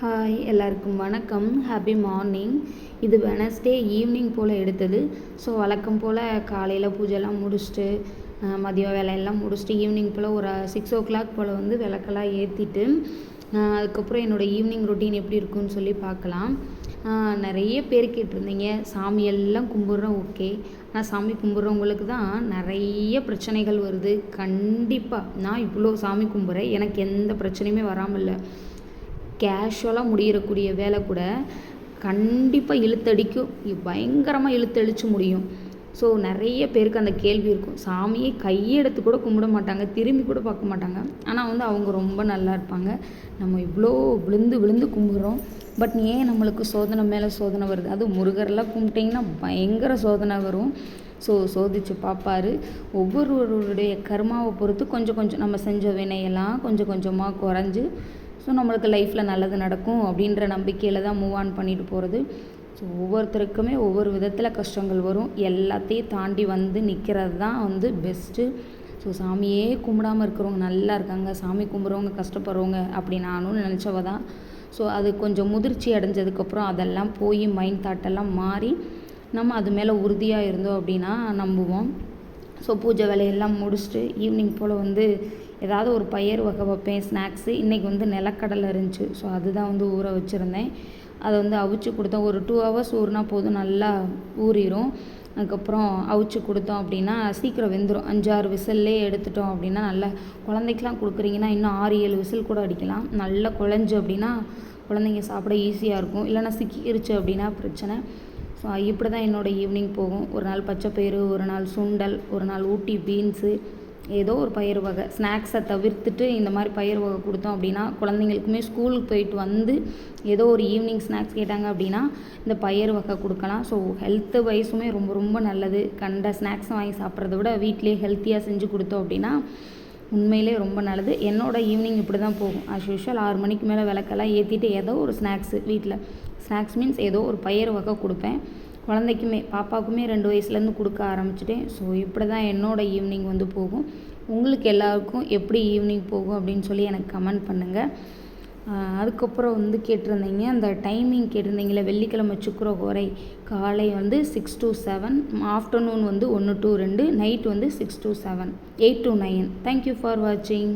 Hi எல்லாருக்கும் வணக்கம். Happy morning இது வெனஸ்டே ஈவினிங் போல் எடுத்தது. ஸோ வழக்கம் போல் காலையில் பூஜைலாம் முடிச்சுட்டு மதியம் வேலையெல்லாம் முடிச்சுட்டு ஈவினிங் போல் ஒரு சிக்ஸ் ஓ கிளாக் போல் வந்து விளக்கெல்லாம் ஏற்றிட்டு அதுக்கப்புறம் என்னோடய ஈவினிங் ரொட்டீன் எப்படி இருக்குன்னு சொல்லி பார்க்கலாம். நிறைய பேர் கேட்டிருந்தீங்க. சாமி எல்லாம் கும்பிட்றோம் ஓகே ஆனால் சாமி கும்பிட்றவங்களுக்கு தான் நிறைய பிரச்சனைகள் வருது. கண்டிப்பாக நான் இவ்வளோ சாமி கும்பிட்றேன். எனக்கு எந்த பிரச்சனையுமே வராமல் இல்லை. கேஷுவலாக முடியக்கூடிய வேலை கூட கண்டிப்பாக இழுத்தடிக்கும். பயங்கரமாக இழுத்தடிச்சு முடியும். ஸோ நிறைய பேருக்கு அந்த கேள்வி இருக்கும். சாமியை கையெடுத்து கூட கும்பிட மாட்டாங்க திரும்பி கூட பார்க்க மாட்டாங்க. ஆனால் வந்து அவங்க ரொம்ப நல்லா இருப்பாங்க. நம்ம இவ்வளோ விழுந்து விழுந்து கும்பிட்றோம். பட் ஏன் நம்மளுக்கு சோதனை மேலே சோதனை வருது? அது முருகர்லாம் கும்பிட்டிங்கன்னா பயங்கர சோதனை வரும். ஸோ சோதிச்சு பார்ப்பாரு. ஒவ்வொருவருடைய கர்மாவை பொறுத்து கொஞ்சம் கொஞ்சம் நம்ம செஞ்ச வினையெல்லாம் கொஞ்சம் கொஞ்சமாக குறைஞ்சு ஸோ நம்மளுக்கு லைஃப்பில் நல்லது நடக்கும் அப்படின்ற நம்பிக்கையில் தான் மூவ் ஆன் பண்ணிட்டு போகிறது ஸோ ஒவ்வொருத்தருக்குமே ஒவ்வொரு விதத்தில் கஷ்டங்கள் வரும். எல்லாத்தையும் தாண்டி வந்து நிற்கிறது தான் வந்து பெஸ்ட்டு ஸோ சாமியே கும்பிடாமல் இருக்கிறவங்க நல்லா இருக்காங்க. சாமி கும்பிட்றவங்க கஷ்டப்படுறவங்க அப்படி நானும் நினச்சவ தான். ஸோ அது கொஞ்சம் முதிர்ச்சி அடைஞ்சதுக்கப்புறம் அதெல்லாம் போய் மைண்ட் தாட்டெல்லாம் மாறி நம்ம அது மேலே உறுதியாக இருந்தோம் அப்படின்னா நம்புவோம். ஸோ பூஜை வேலையெல்லாம் முடிச்சுட்டு ஈவினிங் போல் வந்து ஏதாவது ஒரு பயிர் வகை வைப்பேன் ஸ்நாக்ஸு இன்றைக்கி வந்து நிலக்கடலை இருந்துச்சு. ஸோ அதுதான் வந்து ஊற வச்சுருந்தேன். அதை வந்து அவிச்சு கொடுத்தோம் ஒரு டூ ஹவர்ஸ் ஊறினா போதும் நல்லா ஊறிடும் அதுக்கப்புறம் அவிச்சு கொடுத்தோம் அப்படின்னா சீக்கிரம் வெந்துடும் அஞ்சாறு விசில்லே எடுத்துட்டோம் அப்படின்னா நல்லா குழந்தைக்கெலாம் கொடுக்குறீங்கன்னா இன்னும் ஆறு ஏழு விசில் கூட அடிக்கலாம். நல்லா குழஞ்சு அப்படின்னா குழந்தைங்க சாப்பிட ஈஸியாக இருக்கும். இல்லைன்னா சிக்கிருச்சு அப்படின்னா பிரச்சனை. ஸோ இப்படி தான் என்னோடய ஈவினிங் போகும். ஒரு நாள் பச்சைப்பயிறு ஒரு நாள் சுண்டல் ஒரு நாள் ஊட்டி பீன்ஸு ஏதோ ஒரு பயிர் வகை ஸ்நாக்ஸை தவிர்த்துட்டு இந்த மாதிரி பயிர் வகை கொடுத்தோம் அப்படின்னா குழந்தைங்களுக்குமே ஸ்கூலுக்கு போயிட்டு வந்து ஏதோ ஒரு ஈவினிங் ஸ்நாக்ஸ் கேட்டாங்க அப்படின்னா இந்த பயிர் வகை கொடுக்கலாம். ஸோ ஹெல்த்து வைஸுமே ரொம்ப ரொம்ப நல்லது. கண்ட ஸ்நாக்ஸ் வாங்கி சாப்பிட்றத விட வீட்டிலேயே ஹெல்த்தியாக செஞ்சு கொடுத்தோம் அப்படின்னா உண்மையிலே ரொம்ப நல்லது. என்னோட ஈவினிங் இப்படி தான் போகும். ஆஸ் யூஷுவல் ஆறு மணிக்கு மேலே விளக்கெல்லாம் ஏற்றிட்டு ஏதோ ஒரு ஸ்நாக்ஸு வீட்டில் ஸ்நாக்ஸ் மீன்ஸ் ஏதோ ஒரு பயிர் வகை கொடுப்பேன். குழந்தைக்குமே பாப்பாவுக்குமே ரெண்டு வயசுலேருந்து கொடுக்க ஆரம்பிச்சிட்டேன். ஸோ இப்படி தான் என்னோடய ஈவினிங் வந்து போகும். உங்களுக்கு எல்லாருக்கும் எப்படி ஈவினிங் போகும் அப்படின்னு சொல்லி எனக்கு கமெண்ட் பண்ணுங்கள் அதுக்கப்புறம் வந்து கேட்டிருந்தீங்க அந்த டைமிங் கேட்டிருந்தீங்களே வெள்ளிக்கிழமை சுக்குர கோரை காலை வந்து சிக்ஸ் டு செவன் ஆஃப்டர்நூன் வந்து ஒன்று டு ரெண்டு நைட் வந்து six to seven eight to nine thank you for வாட்சிங்